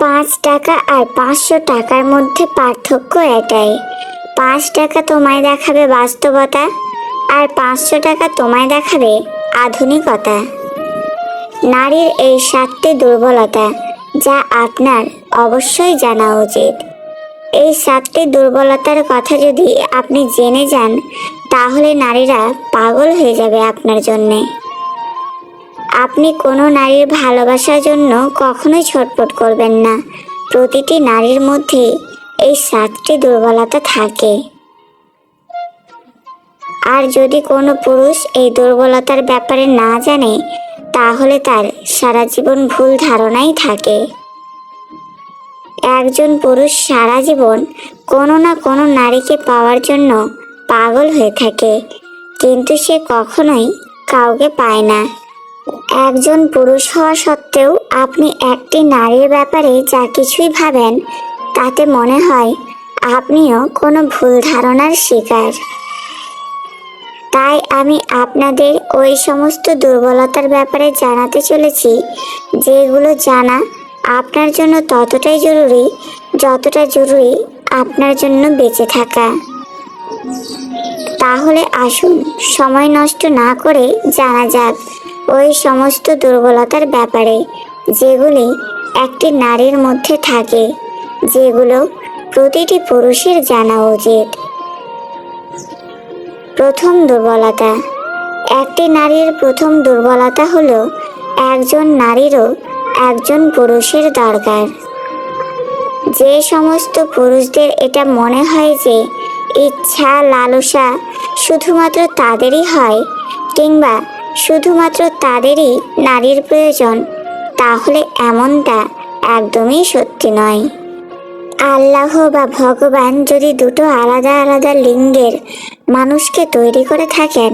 পাঁচ টাকা আর পাঁচশো টাকার মধ্যে পার্থক্য এটাই। পাঁচ টাকা তোমায় দেখাবে বাস্তবতা আর পাঁচশো টাকা তোমায় দেখাবে আধুনিকতা। নারীর এই সাতটি দুর্বলতা, যা আপনার অবশ্যই জানা উচিত। এই সাতটি দুর্বলতার কথা যদি আপনি জেনে যান, তাহলে নারীরা পাগল হয়ে যাবে আপনার জন্যে। আপনি কোনো নারীর ভালোবাসার জন্য কখনোই ছটফট করবেন না। প্রতিটি নারীর মধ্যে এই সাতটি দুর্বলতা থাকে। আর যদি কোনো পুরুষ এই দুর্বলতার ব্যাপারে না জানে, তাহলে তার সারা জীবন ভুল ধারণাই থাকে। একজন পুরুষ সারা জীবন কোনো না কোনো নারীকে পাওয়ার জন্য পাগল হয়ে থাকে, কিন্তু সে কখনোই কাউকে পায় না। একজন পুরুষ হওয়া সত্ত্বেও আপনি একটি নারীর ব্যাপারে যা কিছুই ভাবেন, তাতে মনে হয় আপনিও কোনো ভুল ধারণার শিকার। তাই আমি আপনাদের ওই সমস্ত দুর্বলতার ব্যাপারে জানাতে চলেছি, যেগুলো জানা আপনার জন্য ততটাই জরুরি, যতটা জরুরি আপনার জন্য বেঁচে থাকা। তাহলে আসুন, সময় নষ্ট না করে জানা যাক ওই সমস্ত দুর্বলতার ব্যাপারে, যেগুলি একটি নারীর মধ্যে থাকে, যেগুলো প্রতিটি পুরুষের জানা উচিত। প্রথম দুর্বলতা। একটি নারীর প্রথম দুর্বলতা হলো একজন নারীরও একজন পুরুষের দরকার। যে সমস্ত পুরুষদের এটা মনে হয় যে ইচ্ছা, লালসা শুধুমাত্র তাদেরই হয়, কিংবা শুধুমাত্র তাদেরই নারীর প্রয়োজন, তাহলে এমনটা একদমই সত্যি নয়। আল্লাহ বা ভগবান যদি দুটো আলাদা আলাদা লিঙ্গের মানুষকে তৈরি করে থাকেন,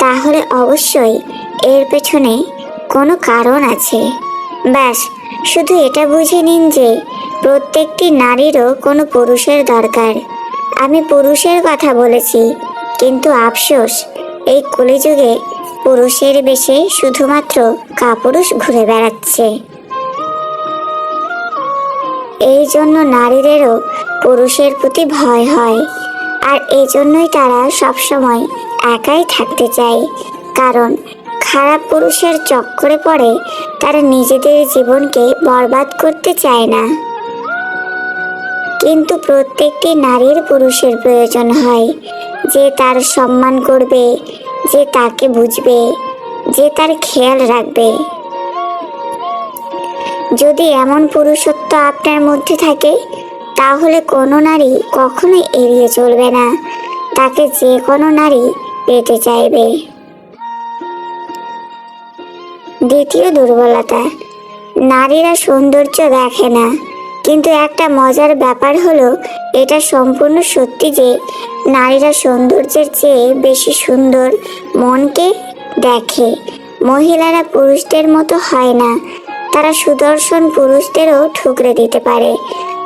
তাহলে অবশ্যই এর পেছনে কোনো কারণ আছে। ব্যাস, শুধু এটা বুঝে নিন যে প্রত্যেকটি নারীরও কোনো পুরুষের দরকার। আমি পুরুষের কথা বলেছি, কিন্তু আফসোস, এই কলিযুগে পুরুষের বেশে শুধুমাত্র কাপুরুষ ঘুরে বেড়াচ্ছে। এই জন্য নারীদেরও পুরুষের প্রতি ভয় হয়। আর এই জন্যই তারা সবসময় একাই থাকতে চায়। কারণ খারাপ পুরুষের চক্করে পড়ে তারা নিজেদের জীবনকে বরবাদ করতে চায় না। কিন্তু প্রত্যেকটি নারীর পুরুষের প্রয়োজন হয় যে তার সম্মান করবে যে তাকে বুঝবে, যে তার খেয়াল রাখবে। যদি এমন পুরুষত্ব আপনার মধ্যে থাকে, তাহলে কোনো নারী কখনোই এড়িয়ে চলবে না। তাকে যে কোনো নারী পেতে চাইবে। দ্বিতীয় দুর্বলতা, নারীরা সৌন্দর্য দেখে না। কিন্তু একটা মজার ব্যাপার হলো, এটা সম্পূর্ণ সত্যি যে নারীরা সৌন্দর্যের চেয়ে বেশি সুন্দর মনকে দেখে। মহিলারা পুরুষদের মতো হয় না। তারা সুদর্শন পুরুষদেরও ঠুকরে দিতে পারে।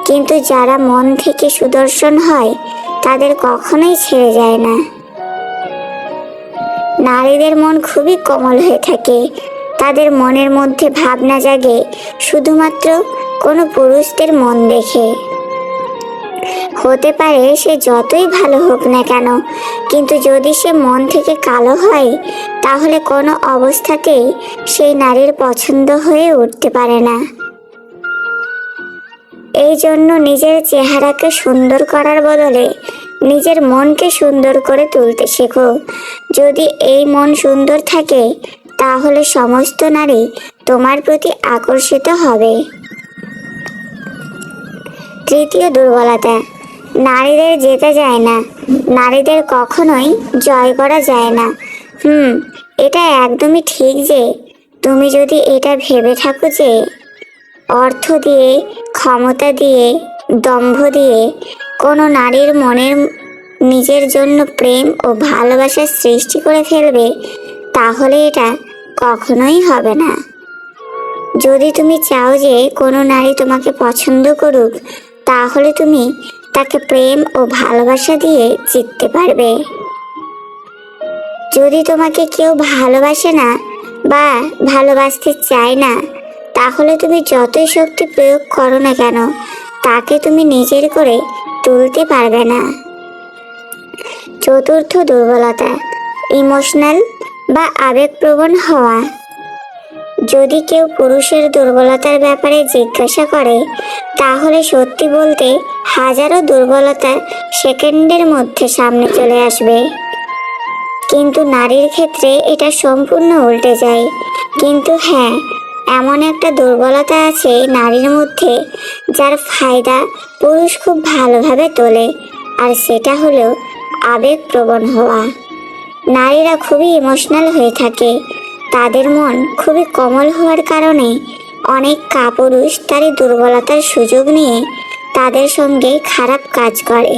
কিন্তু যারা মন থেকে সুদর্শন হয়, তাদের কখনোই ছেড়ে যায় না। নারীদের মন খুবই কোমল হয়ে থাকে। তাদের মনের মধ্যে ভাবনা জাগে। শুধুমাত্র কোনো পুরুষদের মন দেখে। হতে পারে সে যতই ভালো হোক না কেন, কিন্তু যদি সে মন থেকে কালো হয়, তাহলে কোনো অবস্থাতেই সেই নারীর পছন্দ হয়ে উঠতে পারে না। এই জন্য নিজের চেহারাকে সুন্দর করার বদলে নিজের মনকে সুন্দর করে তুলতে শেখো। যদি এই মন সুন্দর থাকে, তাহলে সমস্ত নারী তোমার প্রতি আকর্ষিত হবে। তৃতীয় দুর্বলতা, নারীদের যেতে যায় না। নারীদের কখনোই জয় করা যায় না। হুম, এটা একদমই ঠিক যে তুমি যদি এটা ভেবে থাকো যে অর্থ দিয়ে, ক্ষমতা দিয়ে, দম্ভ দিয়ে কোনো নারীর মনের নিজের জন্য প্রেম ও ভালোবাসার সৃষ্টি করে ফেলবে, তাহলে এটা কখনোই হবে না। যদি তুমি চাও যে কোনো নারী তোমাকে পছন্দ করুক তাহলে তুমি তাকে প্রেম ও ভালোবাসা দিয়ে জিততে পারবে। যদি তোমাকে কেউ ভালোবাসে না বা ভালোবাসতে চায় না, তাহলে তুমি যতই শক্তি প্রয়োগ করো না কেন, তাকে তুমি নিজের করে তুলতে পারবে না। চতুর্থ দুর্বলতা, ইমোশনাল বা আবেগপ্রবণ হওয়া। যদি কেউ পুরুষের দুর্বলতার ব্যাপারে জিজ্ঞাসা করে তাহলে সত্যি বলতে হাজারো দুর্বলতা সেকেন্ডের মধ্যে সামনে চলে আসবে। কিন্তু নারীর ক্ষেত্রে এটা সম্পূর্ণ উল্টে যায়। কিন্তু হ্যাঁ এমন একটা দুর্বলতা আছে নারীর মধ্যে যার ফায়দা পুরুষ খুব ভালোভাবে তোলে, আর সেটা হলো আবেগপ্রবণ হওয়া। নারীরা খুবই ইমোশনাল হয়ে থাকে। তাদের মন খুবই কোমল হওয়ার কারণে অনেক কাপুরুষ তারই দুর্বলতার সুযোগ নিয়ে তাদের সঙ্গে খারাপ কাজ করে।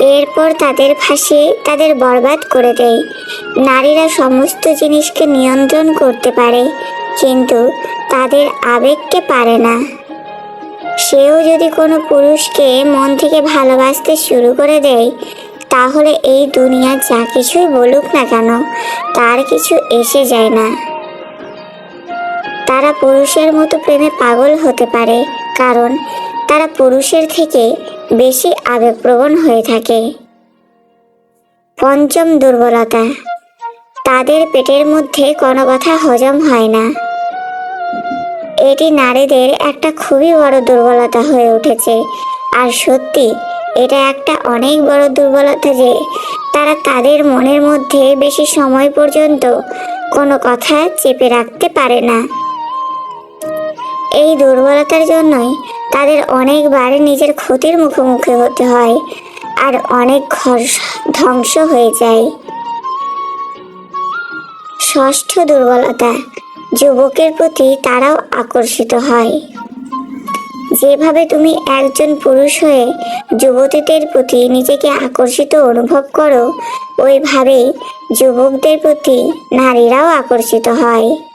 এরপর তাদের ফাঁসিয়ে তাদের বরবাদ করে দেয়। নারীরা সমস্ত জিনিসকে নিয়ন্ত্রণ করতে পারে, কিন্তু তাদের আবেগকে পারে না। সেও যদি কোনো পুরুষকে মন থেকে ভালোবাসতে শুরু করে দেয়, তাহলে এই দুনিয়া যা কিছুই বলুক না কেন, তার কিছু এসে যায় না। তারা পুরুষের মতো প্রেমে পাগল হতে পারে, কারণ তারা পুরুষের থেকে বেশি আবেগপ্রবণ হয়ে থাকে। পঞ্চম দুর্বলতা, তাদের পেটের মধ্যে কোনো কথা হজম হয় না। এটি নারীদের একটা খুবই বড় দুর্বলতা হয়ে উঠেছে, আর সত্যি, এটা একটা অনেক বড় দুর্বলতা যে তারা তাদের মনের মধ্যে বেশি সময় পর্যন্ত কোনো কথা চেপে রাখতে পারে না। এই দুর্বলতার জন্যই তাদের অনেকবার নিজের ক্ষতির মুখোমুখি হতে হয় আর অনেক ঘর ধ্বংস হয়ে যায়। ষষ্ঠ দুর্বলতা, যুবকের প্রতি তারাও আকর্ষিত হয়। যেভাবে তুমি একজন পুরুষ হয়ে যুবতীদের প্রতি নিজেকে আকর্ষিত অনুভব করো, ওইভাবেই যুবকদের প্রতি নারীরাও আকর্ষিত হয়।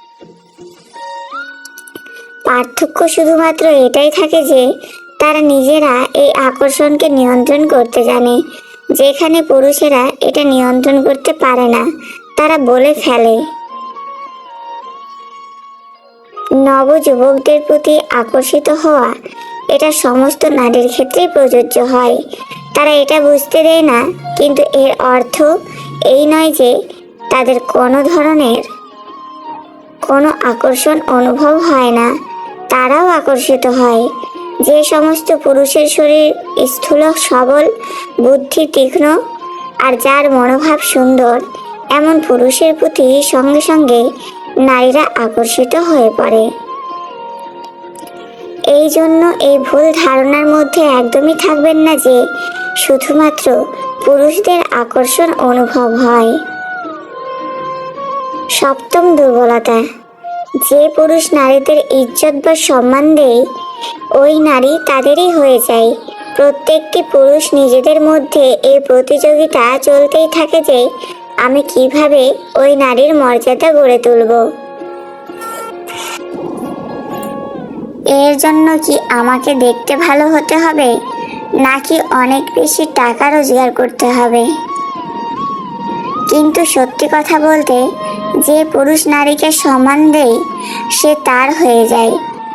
পার্থক্য শুধুমাত্র এটাই থাকে যে, তারা নিজেরা এই আকর্ষণকে নিয়ন্ত্রণ করতে জানে। যেখানে পুরুষেরা এটা নিয়ন্ত্রণ করতে পারে না, তারা বলে ফেলে। নবযুবকদের প্রতি আকর্ষিত হওয়া, এটা সমস্ত নারীর ক্ষেত্রেই প্রযোজ্য হয়। তারা এটা বুঝতে দেয় না, কিন্তু এর অর্থ এই নয় যে, তাদের কোনো ধরনের কোনো আকর্ষণ অনুভব হয় না। তারাও আকর্ষিত হয়। যে সমস্ত পুরুষের শরীর স্থূল, সবল, বুদ্ধি তীক্ষ্ণ আর যার মনোভাব সুন্দর, এমন পুরুষের প্রতি সঙ্গে সঙ্গে নারীরা আকর্ষিত হয়ে পড়ে। এই জন্য এই ভুল ধারণার মধ্যে একদমই থাকবেন না যে, শুধুমাত্র পুরুষদের আকর্ষণ অনুভব হয়। সপ্তম দুর্বলতা যে পুরুষ নারীদের ইজ্জত বা সম্মান দেয়, ওই নারী তাদেরই হয়ে যায়। প্রত্যেকটি পুরুষ নিজেদের মধ্যে এই প্রতিযোগিতা চলতেই থাকে যে, আমি কীভাবে ওই নারীর মর্যাদা গড়ে তুলব? এর জন্য কি আমাকে দেখতে ভালো হতে হবে? নাকি অনেক বেশি টাকা রোজগার করতে হবে? কিন্তু সত্যি কথা বলতে যে পুরুষ নারীকে সম্মান দেয়, সে তার হয়ে যায়।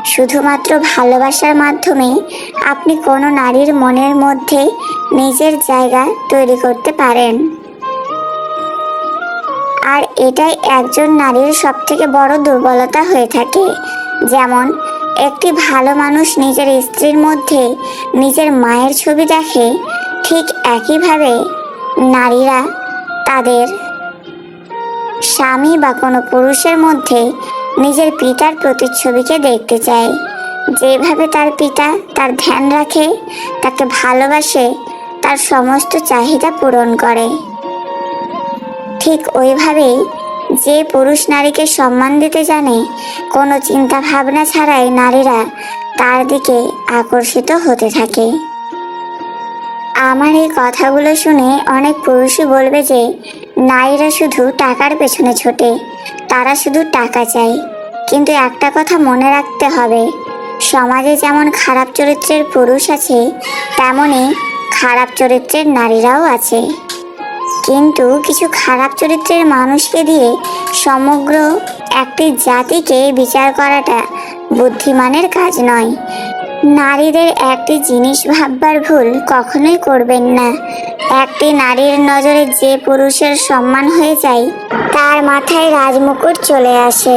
শুধুমাত্র ভালোবাসার মাধ্যমে আপনি কোনো নারীর মনের মধ্যে নিজের জায়গা তৈরি করতে পারেন। আর এটাই একজন নারীর সবথেকে বড় দুর্বলতা হয়ে থাকে। যেমন, একটি ভালো মানুষ নিজের স্ত্রীর মধ্যে নিজের মায়ের ছবি দেখে ঠিক একইভাবে নারীরা তাদের স্বামী বা কোনো পুরুষের মধ্যে নিজের পিতার প্রতিচ্ছবিকে দেখতে চায়। যেভাবে তার পিতা তার ধ্যান রাখে, তাকে ভালোবাসে, তার সমস্ত চাহিদা পূরণ করে। ঠিক ওইভাবেই যে পুরুষ নারীকে সম্মান দিতে জানে, কোনো চিন্তা ভাবনা ছাড়াই নারীরা তার দিকে আকর্ষিত হতে থাকে। আমার এই কথাগুলো শুনে অনেক পুরুষই বলবে যে নারীরা শুধু টাকার পেছনে ছোটে, তারা শুধু টাকা চায়। কিন্তু একটা কথা মনে রাখতে হবে, সমাজে যেমন খারাপ চরিত্রের পুরুষ আছে তেমনই খারাপ চরিত্রের নারীরাও আছে। কিন্তু কিছু খারাপ চরিত্রের মানুষকে দিয়ে সমগ্র একটি জাতিকে বিচার করাটা বুদ্ধিমানের কাজ নয়। নারীদের একটি জিনিস ভাববার ভুল কখনোই করবেন না। একটি নারীর নজরে যে পুরুষের সম্মান হয়ে যায় তার মাথায় রাজমুকুট চলে আসে।